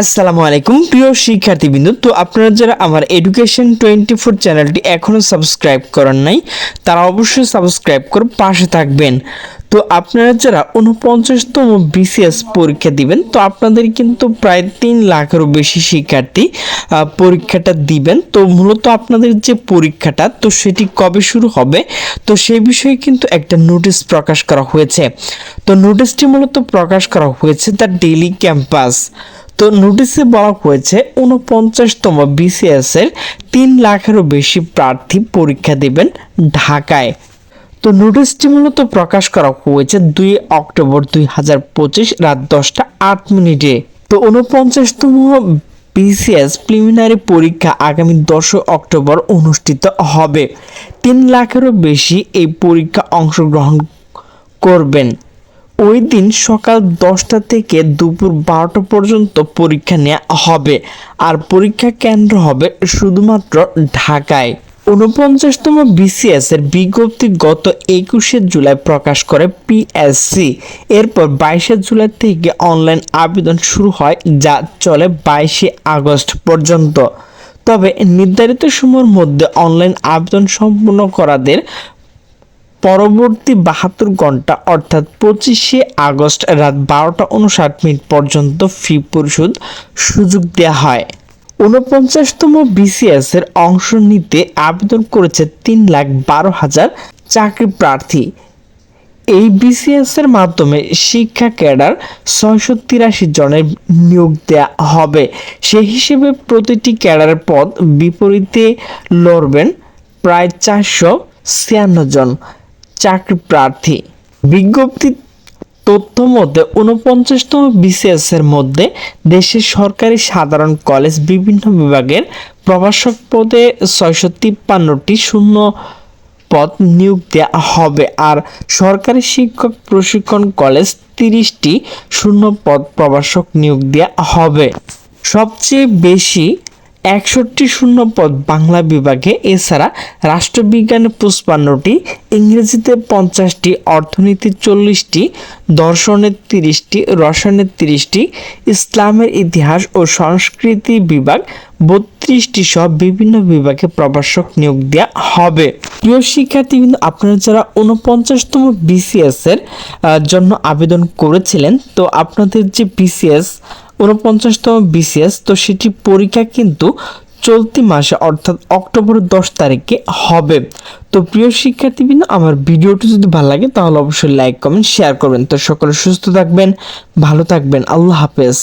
আসসালামু আলাইকুম। প্রিয় শিক্ষার্থীবৃন্দ, তো আপনারা যারা আমার এডুকেশন টোয়েন্টি ফোর চ্যানেলটি এখনও সাবস্ক্রাইব করেন নাই, তারা অবশ্যই সাবস্ক্রাইব করে পাশে থাকবেন। তো আপনারা যারা উনপঞ্চাশতম বিসিএস পরীক্ষা দিবেন, তো আপনাদের কিন্তু প্রায় তিন লাখেরও বেশি শিক্ষার্থী পরীক্ষাটা দিবেন। তো মূলত আপনাদের যে পরীক্ষাটা, তো সেটি কবে শুরু হবে? তো সেই বিষয়ে কিন্তু একটা নোটিশ প্রকাশ করা হয়েছে। তো নোটিশটি মূলত প্রকাশ করা হয়েছে দ্য ডেলি ক্যাম্পাস তো নোটিশে বলা হয়েছে উনপঞ্চাশতম বিসিএস এর তিন লাখেরও বেশি প্রার্থী পরীক্ষা দেবেন ঢাকায়। তো নোটিশটি মূলত প্রকাশ করা হয়েছে দুই অক্টোবর দুই হাজার পঁচিশ রাত দশটা আট মিনিটে। তো উনপঞ্চাশতম বিসিএস প্রিলিমিনারি পরীক্ষা আগামী দশই অক্টোবর অনুষ্ঠিত হবে। তিন লাখেরও বেশি এই পরীক্ষা অংশগ্রহণ করবেন। ওই দিন সকাল দশটা থেকে দুপুর বারোটা পর্যন্ত পরীক্ষা নেওয়া হবে। আর পরীক্ষা কেন্দ্র হবে শুধুমাত্র ঢাকায়। উনপঞ্চাশতম বিসিএস এর বিজ্ঞপ্তি গত একুশে জুলাই প্রকাশ করে পিএসসি এরপর বাইশে জুলাই থেকে অনলাইন আবেদন শুরু হয়, যা চলে বাইশে আগস্ট পর্যন্ত। তবে নির্ধারিত সময়ের মধ্যে অনলাইন আবেদন সম্পূর্ণ করাদের পরবর্তী বাহাত্তর ঘণ্টা, অর্থাৎ পঁচিশে আগস্ট রাত বারোটা উনষাট মিনিট পর্যন্ত ফি পরিশোধ সুযোগ দেওয়া হয়। ঊনপঞ্চাশতম বিসিএস এর অংশ নিতে আবেদন করেছে তিন লাখ বারো হাজার চাকরি প্রার্থী। এই বিসিএস এর মাধ্যমে শিক্ষা ক্যাডার ছয়শো তিরাশি জনের নিয়োগ দেওয়া হবে। সেই হিসেবে প্রতিটি ক্যাডারের পদ বিপরীতে লড়বেন প্রায় চারশো ছিয়ান্ন জন। চাকরি প্রার্থী বিজ্ঞপ্তি তথ্য মধ্যে উনপঞ্চাশতম বিসিএসের মধ্যে দেশের সরকারি সাধারণ কলেজ বিভিন্ন বিভাগের প্রভাষক পদে ছয়শো তিপ্পান্নটি শূন্য পদ নিয়োগ দেওয়া হবে আর সরকারি শিক্ষক প্রশিক্ষণ কলেজ তিরিশটি শূন্য পদ প্রভাষক নিয়োগ দেওয়া হবে। সবচেয়ে বেশি একষট্টি শূন্য পদ বাংলা বিভাগে, এছাড়া রাষ্ট্রবিজ্ঞানে পঁচপান্নটি ইংরেজিতে পঞ্চাশটি, অর্থনীতি চল্লিশটি দর্শনের তিরিশটি রসায়নের তিরিশটি, ইসলামের ইতিহাস ও সংস্কৃতি বিভাগ বত্রিশটি সব বিভিন্ন বিভাগে প্রভাষক নিয়োগ দেওয়া হবে। প্রিয় শিক্ষার্থী কিন্তু আপনারা যারা উনপঞ্চাশতম বিসিএস এর জন্য আবেদন করেছিলেন, তো আপনাদের যে বিসিএস উনপঞ্চাশতম বিসিএস তো সেটি পরীক্ষা কিন্তু চলতি মাসে, অর্থাৎ অক্টোবর দশ তারিখে হবে। তো প্রিয় শিক্ষার্থীবৃন্দ, আমার ভিডিওটি যদি ভালো লাগে, তাহলে অবশ্যই লাইক কমেন্ট শেয়ার করবেন। তো সকলে সুস্থ থাকবেন, ভালো থাকবেন। আল্লাহ হাফেজ।